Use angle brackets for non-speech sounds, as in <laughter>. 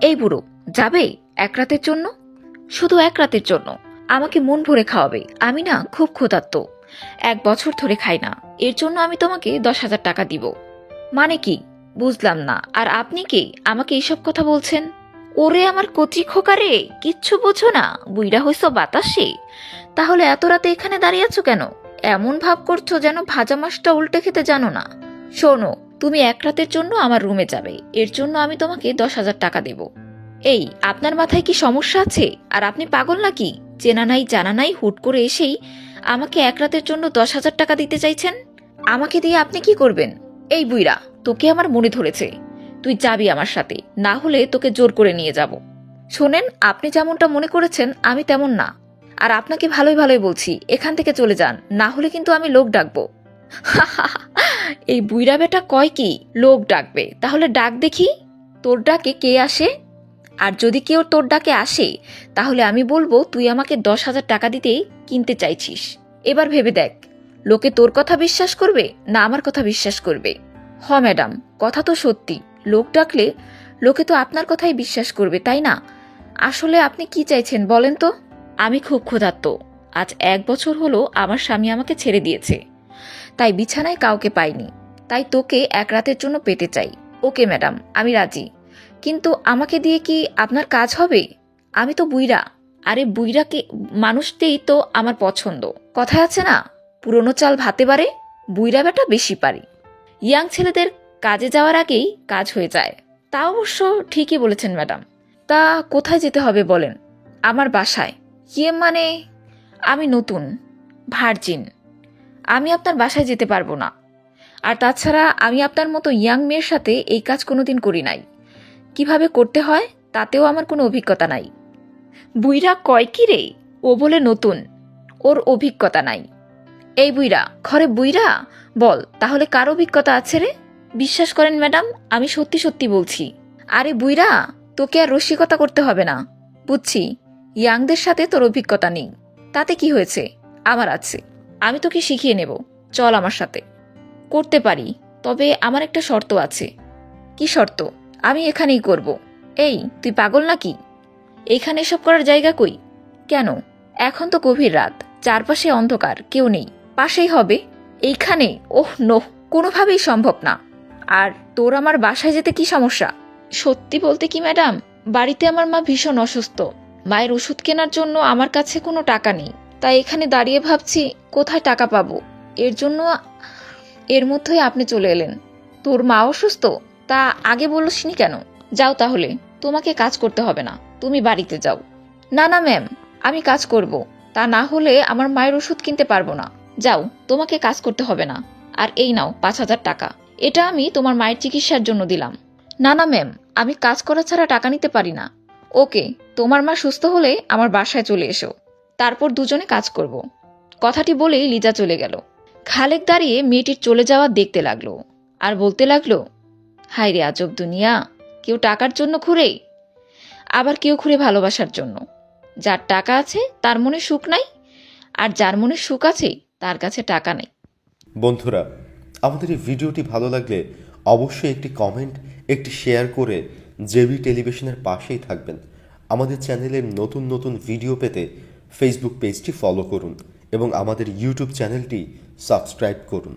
এই বুড়ো, যাবে? এক রাতের জন্য? শুধু এক রাতের জন্য। আমাকে মন ভরে খাওয়াবে। আমি না খুব ক্ষুধার্ত। এক বছর ধরে খাই না। এর জন্য আমি তোমাকে দশ হাজার টাকা দিব। মানে কি? বুঝলাম না। আর আপনি কি? আমাকে এইসব কথা বলছেন? ওরে আমার কচি খোকারে কিচ্ছু বোঝো না। বুইরা হইছ বাতাসে। তাহলে এত রাতে এখানে দাঁড়িয়ে আছো কেন? এমন ভাব করছ যেন ভাজা মাছটা উল্টে খেতে জানো না। শোনো তুমি এক রাতের জন্য আমার রুমে যাবে। এর জন্য আমি তোমাকে দশ হাজার টাকা দেব। এই, আপনার মাথায় কি সমস্যা আছে? আর আপনি পাগল নাকি? চেনা নাই, জানা নাই, হুট করে এসেই আমাকে এক রাতের জন্য দশ হাজার টাকা দিতে চাইছেন? আমাকে দিয়ে আপনি কি করবেন? এই বুইরা তোকে আমার মনে ধরেছে। তুই যাবি আমার সাথে, না হলে তোকে জোর করে নিয়ে যাব। শোনেন, আপনি যেমনটা মনে করেছেন, আমি তেমন না। আর আপনাকে ভালোই ভালোই বলছি, এখান থেকে চলে যান, না হলে কিন্তু আমি লোক ডাকবো। <laughs> এই বুইরা বেটা কয় কি? লোক ডাকবে। তাহলে ডাক দেখি, তোর ডাকে কে আসে? আর যদি কেউ তোর ডাকে আসে, তাহলে আমি বলব তুই আমাকে দশ হাজার টাকা দিতেই কিনতে চাইছিস। এবার ভেবে দেখ, লোকে তোর কথা বিশ্বাস করবে না আমার কথা বিশ্বাস করবে? হ, ম্যাডাম, কথা তো সত্যি। লোক ডাকলে লোকে তো আপনার কথাই বিশ্বাস করবে, তাই না? আসলে আপনি কি চাইছেন বলেন তো? আমি খুব ক্ষুধার্ত। আজ এক বছর হলো আমার স্বামী আমাকে ছেড়ে দিয়েছে। তাই বিছানায় কাউকে পাইনি। তাই তোকে এক রাতের জন্য পেতে চাই। ওকে, ম্যাডাম, আমি রাজি। কিন্তু আমাকে দিয়ে কি আপনার কাজ হবে? আমি তো বুইরা আরে বুইরাকে মানুষতেই তো আমার পছন্দ। কথা আছে না? পুরনো চাল ভাতে পারে বুইরা বেটা বেশি পারি। ইয়াং ছেলেদের কাজে যাওয়ার আগেই কাজ হয়ে যায়। তা অবশ্য ঠিকই বলেছেন, ম্যাডাম। তা কোথায় যেতে হবে বলেন? আমার বাসায়। ইয়ে মানে আমি নতুন, ভার্জিন। আমি আপনার বাসায় যেতে পারব না। আর তাছাড়া আমি আপনার মতো ইয়াং মেয়ের সাথে এই কাজ কোনোদিন করি নাই। কীভাবে করতে হয় তাতেও আমার কোনো অভিজ্ঞতা নাই। বুইরা কয় কি রে? ও বলে নতুন। ওর অভিজ্ঞতা নাই। এই বুইরা ঘরে বুইরা বল, তাহলে কার অভিজ্ঞতা আছে রে? বিশ্বাস করেন ম্যাডাম, আমি সত্যি সত্যি বলছি। আরে বুইরা তোকে আর রসিকতা করতে হবে না। বুঝছি, ইয়াংদের সাথে তোর অভিজ্ঞতা নেই। তাতে কি হয়েছে? আমার আছে। আমি তোকে শিখিয়ে নেব। চল আমার সাথে। করতে পারি, তবে আমার একটা শর্ত আছে। কি শর্ত? আমি এখানেই করব। এই, তুই পাগল নাকি? এখানে এসব করার জায়গা কই? কেন? এখন তো গভীর রাত। চারপাশে অন্ধকার, কেউ নেই। পাশেই হবে? এইখানে? ওহ নোহ কোনোভাবেই সম্ভব না। আর তোর আমার বাসায় যেতে কি সমস্যা? সত্যি বলতে কি, ম্যাডাম? বাড়িতে আমার মা ভীষণ অসুস্থ। মায়ের ওষুধ কেনার জন্য আমার কাছে কোনো টাকা নেই। তাই এখানে দাঁড়িয়ে ভাবছি, কোথায় টাকা পাবো? এর জন্য এর মধ্যেই আপনি চলে এলেন। তোর মা অসুস্থ? তা আগে বলসনি কেন? যাও তাহলে, তোমাকে কাজ করতে হবে না, তুমি বাড়িতে যাও। না না, ম্যাম, আমি কাজ করব। তা না হলে আমার মায়ের ওষুধ কিনতে পারব না। যাও, তোমাকে কাজ করতে হবে না। আর এই নাও, পাঁচ হাজার টাকা। এটা আমি তোমার মায়ের চিকিৎসার জন্য দিলাম। না না, ম্যাম, আমি কাজ করা ছাড়া টাকা নিতে পারি না। ওকে, তোমার মা সুস্থ হলে আমার বাসায় চলে এসো। তারপর দুজনে কাজ করব। কথাটি বলেই লিজা চলে গেল। খালেক দাঁড়িয়ে মেয়েটির চলে যাওয়া দেখতে লাগল আর বলতে লাগল, হায় রে আজব দুনিয়া, কেউ টাকার জন্য ঘুরে? আবার কেউ ঘুরে ভালোবাসার জন্য। যার টাকা আছে, তার মনে সুখ নাই, আর যার মনে সুখ আছে, তার কাছে টাকা নেই। বন্ধুরা, আমাদের এই ভিডিওটি ভালো লাগলে অবশ্যই একটি কমেন্ট, একটি শেয়ার করে জেবি টেলিভিশনের পাশেই থাকবেন। আমাদের চ্যানেলের নতুন নতুন ভিডিও পেতে ফেসবুক পেজটি ফলো করুন এবং আমাদের ইউটিউব চ্যানেলটি সাবস্ক্রাইব করুন।